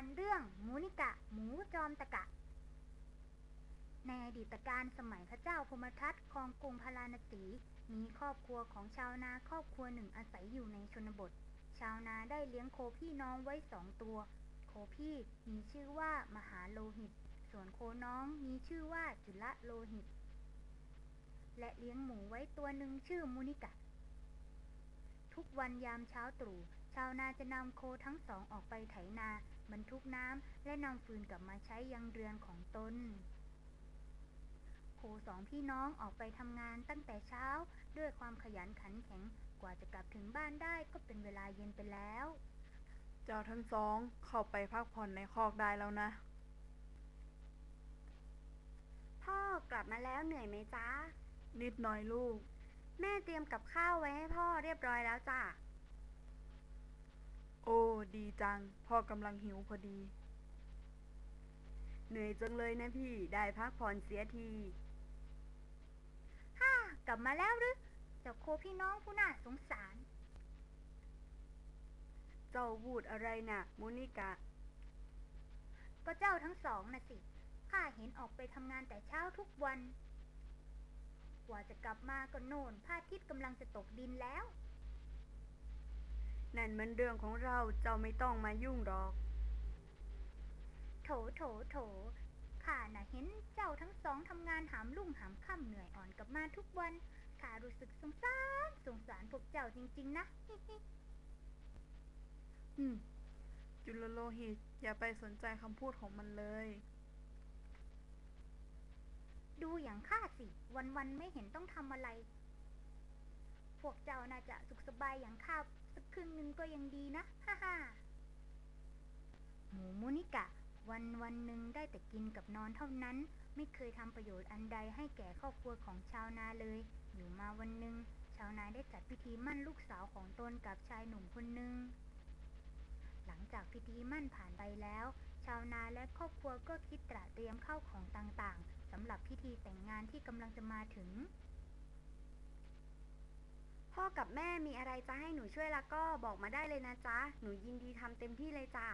ารเรื่องมูนิกะ หมูจอมตะกะ ในอดีตการสมัยพระเจ้าพมทัตครองกรุงพาราณสี มีครอบครัวของชาวนาครอบครัวหนึ่งอาศัยอยู่ในชนบท ชาวนาได้เลี้ยงโคพี่น้องไว้สองตัว โคพี่มีชื่อว่ามหาโลหิต ส่วนโคน้องมีชื่อว่าจุลโลหิต และเลี้ยงหมูไว้ตัวหนึ่งชื่อมูนิกะ ทุกวันยามเช้าตรู่ชาวนาจะนำโคทั้งสองออกไปไถนา บรรทุกน้ำและนำฟืนกลับมาใช้ยังเรือนของตนโคสองพี่น้องออกไปทำงานตั้งแต่เช้า ด้วยความขยันขันแข็งกว่าจะกลับถึงบ้านได้ก็เป็นเวลาเย็นไปแล้ว เจ้าทั้งสองเข้าไปพักผ่อนในคอกได้แล้วนะ พ่อกลับมาแล้วเหนื่อยไหมจ๊ะ นิดหน่อยลูก แม่เตรียมกับข้าวไว้ให้พ่อเรียบร้อยแล้วจ้ะ โอ้ ดีจัง พ่อกำลังหิวพอดี เหนื่อยจังเลยนะพี่ ได้พักผ่อนเสียที ฮ่า กลับมาแล้วหรือเจ้าโคพี่น้องผู้น่าสงสาร เจ้าพูดอะไรนะ่ะมูนิกะ ก็เจ้าทั้งสองน่ะสิ ข้าเห็นออกไปทำงานแต่เช้าทุกวัน กว่าจะกลับมาก็โน่นพระอาทิตย์กำลังจะตกดินแล้ว นั่นมันเรื่องของเราเจ้าไม่ต้องมายุ่งหรอก โถโถโถข้าน่ะเห็นเจ้าทั้งสองทำงานหามลุ่งหามค่ำเหนื่อยอ่อนกลับมาทุกวันข้ารู้สึกสงสารสงสารพวกเจ้าจริง ๆ นะอืม จุลโลหิต อย่าไปสนใจคำพูดของมันเลย ดูอย่างข้าสิ วัน ๆ ไม่เห็นต้องทำอะไร พวกเจ้าน่าจะสุขสบายอย่างข้าสักครึ่งหนึ่งก็ยังดีนะ ฮ่าฮ่าหมูมูนิกะ วันวันหนึ่งได้แต่กินกับนอนเท่านั้น ไม่เคยทำประโยชน์อันใดให้แก่ครอบครัวของชาวนาเลย อยู่มาวันหนึ่งชาวนาได้จัดพิธีมั่นลูกสาวของตนกับชายหนุ่มคนหนึ่งหลังจากพิธีมั่นผ่านไปแล้ว ชาวนาและครอบครัวก็คิดตระเตรียมเข้าวของต่างๆสำหรับพิธีแต่งงานที่กำลังจะมาถึง พ่อกับแม่มีอะไรจะให้หนูช่วยแล้วก็บอกมาได้เลยนะจ๊ะ หนูยินดีทำเต็มที่เลยจ้ะ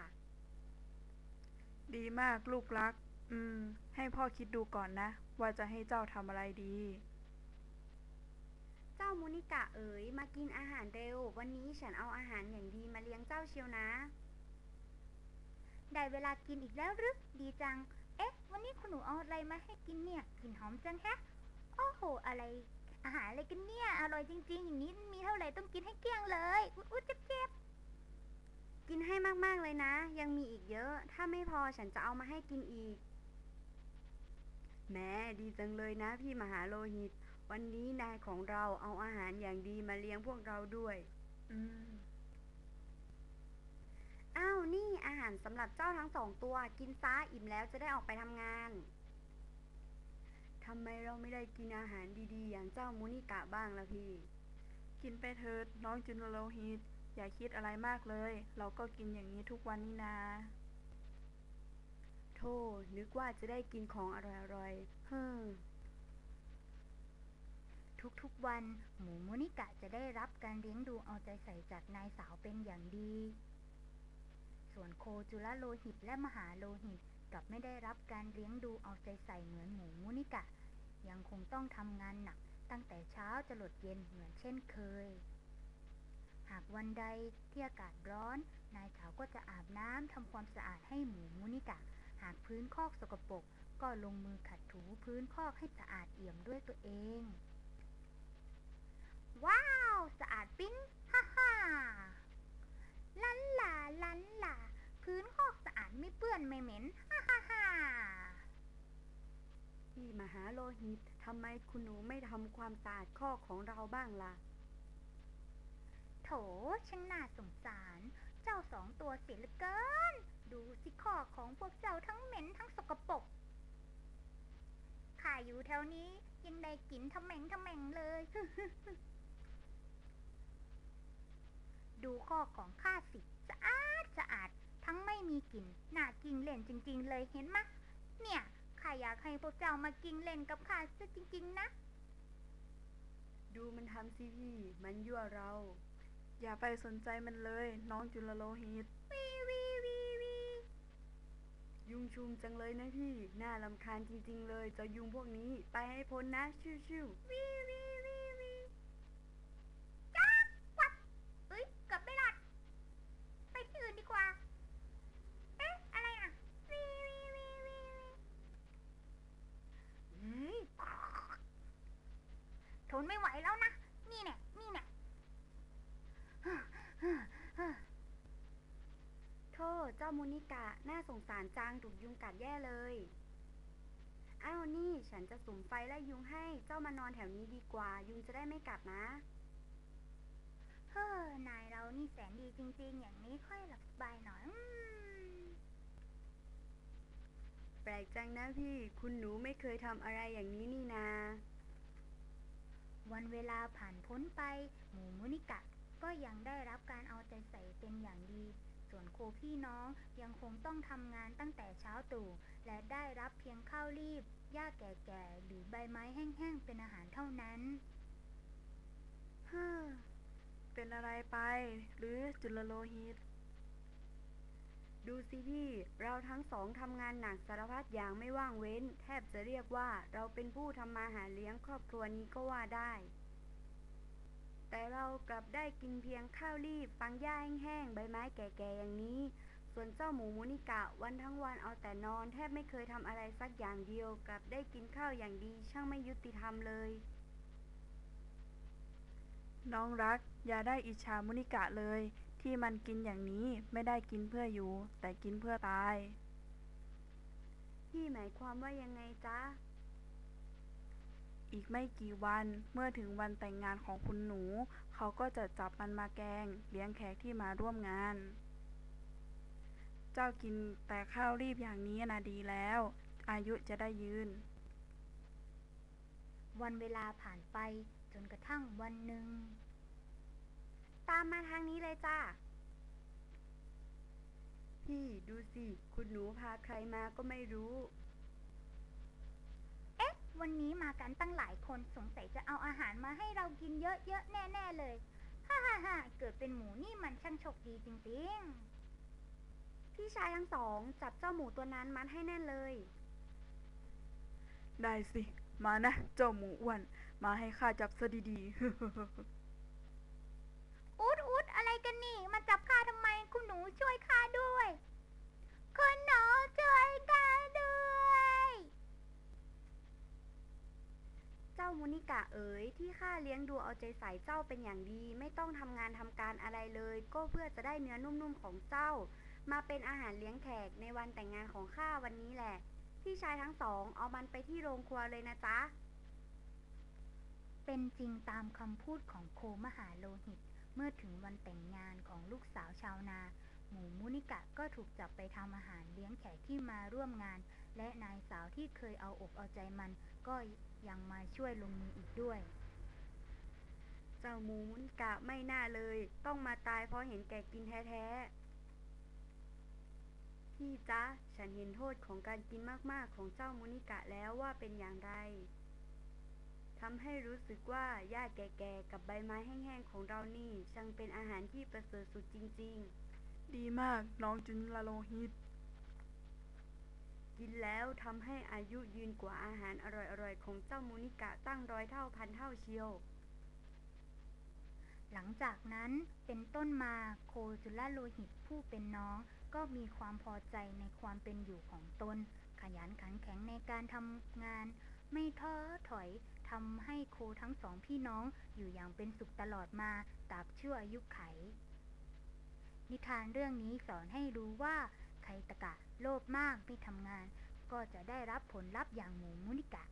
ดีมากลูกรัก อืม ให้พ่อคิดดูก่อนนะ ว่าจะให้เจ้าทำอะไรดี เจ้ามูนิกะเอ๋ยมากินอาหารเร็ว วันนี้ฉันเอาอาหารอย่างดีมาเลี้ยงเจ้าเชียวนะ ได้เวลากินอีกแล้วหรือดีจัง เอ๊ะ วันนี้คุณหนูเอาอะไรมาให้กินเนี่ยกลิ่นหอมจังแฮะ โอ้โห อะไร อาหารอะไรกันเนี่ย อร่อยจริง ๆ อย่างนี้มีเท่าไหร่ต้องกินให้เกลี้ยงเลย อุ๊ยเจ็บเจ็บกินให้มากๆเลยนะ ยังมีอีกเยอะ ถ้าไม่พอฉันจะเอามาให้กินอีก แม่ดีจังเลยนะพี่มหาโลหิต วันนี้นายของเราเอาอาหารอย่างดีมาเลี้ยงพวกเราด้วย อืมอ้าว นี่อาหารสำหรับเจ้าทั้งสองตัว กินซะอิ่มแล้วจะได้ออกไปทำงาน ทำไมเราไม่ได้กินอาหารดีๆ อย่างเจ้ามูนิกะบ้างล่ะพี่ กินไปเถิดน้องจุลโลหิต อย่าคิดอะไรมากเลย เราก็กินอย่างนี้ทุกวันนี่นาโธ่นึกว่าจะได้กินของอร่อยๆเฮ้อทุกๆวัน หมูมูนิกะจะได้รับการเลี้ยงดูเอาใจใส่จากนายสาวเป็นอย่างดี ส่วนโคจุลโลหิตและมหาโลหิต กับไม่ได้รับการเลี้ยงดูเอาใจใส่เหมือนหมูมูนิกะ ยังคงต้องทำงานหนักตั้งแต่เช้าจะหลดเย็นเหมือนเช่นเคย หากวันใดที่อากาศร้อน นายสาวก็จะอาบน้ำทำความสะอาดให้หมูมูนิกะ หากพื้นคอกสกปรกก็ลงมือขัดถูพื้นคอกให้สะอาดเอี่ยมด้วยตัวเอง ว้าว สะอาดปิ้งฮ่าฮ่าลันลาลันลา พื้นคอกสะอาดไม่เปื้อนไม่เหม็น ฮ่าฮ่าฮ่าพี่มหาโลหิตทำไมคุณหนูไม่ทำความสะอาดข้อกของเราบ้างล่ะ โถช่างน่าสงสาร เจ้าสองตัวเสียเหลือเกิน ดูสิคอกของพวกเจ้าทั้งเหม็นทั้งสกปรกข้าอยู่แถวนี้ยังได้กลิ่นทำแหม่งทำแหม่งเลยดูข้อกของข้าสิสะอาดสะอาด ทั้งไม่มีกลิ่นน่ากินเล่นจริง ๆ เลยเห็นมะเนี่ยข้าอยากให้พวกเจ้ามากินเล่นกับข้าซะจริง ๆ นะ ดูมันทำสิพี่ มันยั่วเรา อย่าไปสนใจมันเลย น้องจุลโลหิต วีวีวีวียุงชุมจังเลยนะพี่ น่ารำคาญจริง ๆ เลยเจ้ายุงพวกนี้ ไปให้พ้นนะ ชิวๆวีวีวีวีจ้าวับเอ้ยเกือบไม่รอด ไปที่อื่นดีกว่า เอ๊ะ อะไรอะวีวีวีวีวีเฮ้ยทนไม่ไหวแล้วนะ นี่เนี่ยนี่เนี่ย โท มูนิกะ น่าสงสารจังถูกยุงกัดแย่เลย อ้าวนี่ฉันจะสุมไฟไล่ยุงให้ เจ้ามานอนแถวนี้ดีกว่า ยุงจะได้ไม่กัดนะ เฮ้อ นายเรานี่แสนดีจริงๆ อย่างนี้ค่อยหลับสบายหน่อยอแปลกจังนะพี่ คุณหนูไม่เคยทำอะไรอย่างนี้นี่นา วันเวลาผ่านพ้นไป หมูมุนิกะก็ยังได้รับการเอาใจใส่เป็นอย่างดี ส่วนโคพี่น้องยังคงต้องทำงานตั้งแต่เช้าตรู่และได้รับเพียงข้าวรีบหญ้าแก่ๆหรือใบไม้แห้งๆเป็นอาหารเท่านั้นเฮ้เป็นอะไรไป หรือจุลโลหิต ดูสิพี่ เราทั้งสองทำงานหนักสารพัดอย่างไม่ว่างเว้น แทบจะเรียกว่าเราเป็นผู้ทำมาหาเลี้ยงครอบครัวนี้ก็ว่าได้ แต่เรากลับได้กินเพียงข้าวรีบฟังหญ้าแห้งๆใบไม้แก่ๆอย่างนี้ ส่วนเจ้าหมูมูนิกะวันทั้งวันเอาแต่นอน แทบไม่เคยทำอะไรสักอย่างเดียว กลับได้กินข้าวอย่างดี ช่างไม่ยุติธรรมเลย น้องรัก อย่าได้อิจฉามุนิกะเลย ที่มันกินอย่างนี้ไม่ได้กินเพื่ออยู่ แต่กินเพื่อตาย พี่หมายความว่ายังไงจ๊ะ อีกไม่กี่วันเมื่อถึงวันแต่งงานของคุณหนู เขาก็จะจับมันมาแกง เลี้ยงแขกที่มาร่วมงาน เจ้ากินแต่ข้าวรีบอย่างนี้นะดีแล้ว อายุจะได้ยืน วันเวลาผ่านไปจนกระทั่งวันหนึ่ง ตามมาทางนี้เลยจ้าพี่ดูสิ คุณหนูพาใครมาก็ไม่รู้เอ๊ะ วันนี้มากันตั้งหลายคนสงสัยจะเอาอาหารมาให้เรากินเยอะๆแน่ๆเลย ฮ่าฮ่าฮ่าเกิดเป็นหมูนี่มันช่างโชคดีจริงพี่ชายทั้งสองจับเจ้าหมูตัวนั้นมัดให้แน่นเลย ได้สิ มานะ เจ้าหมูอ้วน มาให้ข้าจับซะดีๆๆอูดอูดอะไรกันนี่ มาจับข้าทำไม คุณหนูช่วยข้าด้วย คุณหนูช่วยข้าด้วย เจ้ามูนิกะเอ๋ยที่ข้าเลี้ยงดูเอาใจใส่เจ้าเป็นอย่างดี ไม่ต้องทำงานทำการอะไรเลย ก็เพื่อจะได้เนื้อนุ่มๆของเจ้า มาเป็นอาหารเลี้ยงแขกในวันแต่งงานของข้าวันนี้แหละ พี่ชายทั้งสองเอามันไปที่โรงครัวเลยนะจ๊ะ เป็นจริงตามคำพูดของโคมหาโลหิต เมื่อถึงวันแต่งงานของลูกสาวชาวนา หมูมุนิกะก็ถูกจับไปทำอาหารเลี้ยงแขกที่มาร่วมงาน และนายสาวที่เคยเอาอกเอาใจมันก็ ยังมาช่วยลงมืออีกด้วย เจ้าหมูนิกะไม่น่าเลย ต้องมาตายเพราะเห็นแก่กินแท้ๆพี่จ๊ะฉันเห็นโทษของการกินมากๆของเจ้ามุนิกะแล้วว่าเป็นอย่างไรทำให้รู้สึกว่าหญ้าแก่ๆกับใบไม้แห้งๆของเรานี่ช่างเป็นอาหารที่ประเสริฐสุดจริง ๆ ดีมากน้องจุนลาโลหิต กินแล้วทำให้อายุยืนกว่าอาหารอร่อยๆ ของเจ้ามุนิกะตั้งร้อยเท่าพันเท่าเชียว หลังจากนั้นเป็นต้นมาโคจุลโลหิตผู้เป็นน้อง ก็มีความพอใจในความเป็นอยู่ของตน ขยันขันแข็งในการทำงาน ไม่ท้อถอยทำให้โคทั้งสองพี่น้องอยู่อย่างเป็นสุขตลอดมาตราบชั่วอายุไข นิทานเรื่องนี้สอนให้รู้ว่า ใครตะกะ โลภมากไม่ทำงาน ก็จะได้รับผลลัพธ์อย่างหมูมุนิกะ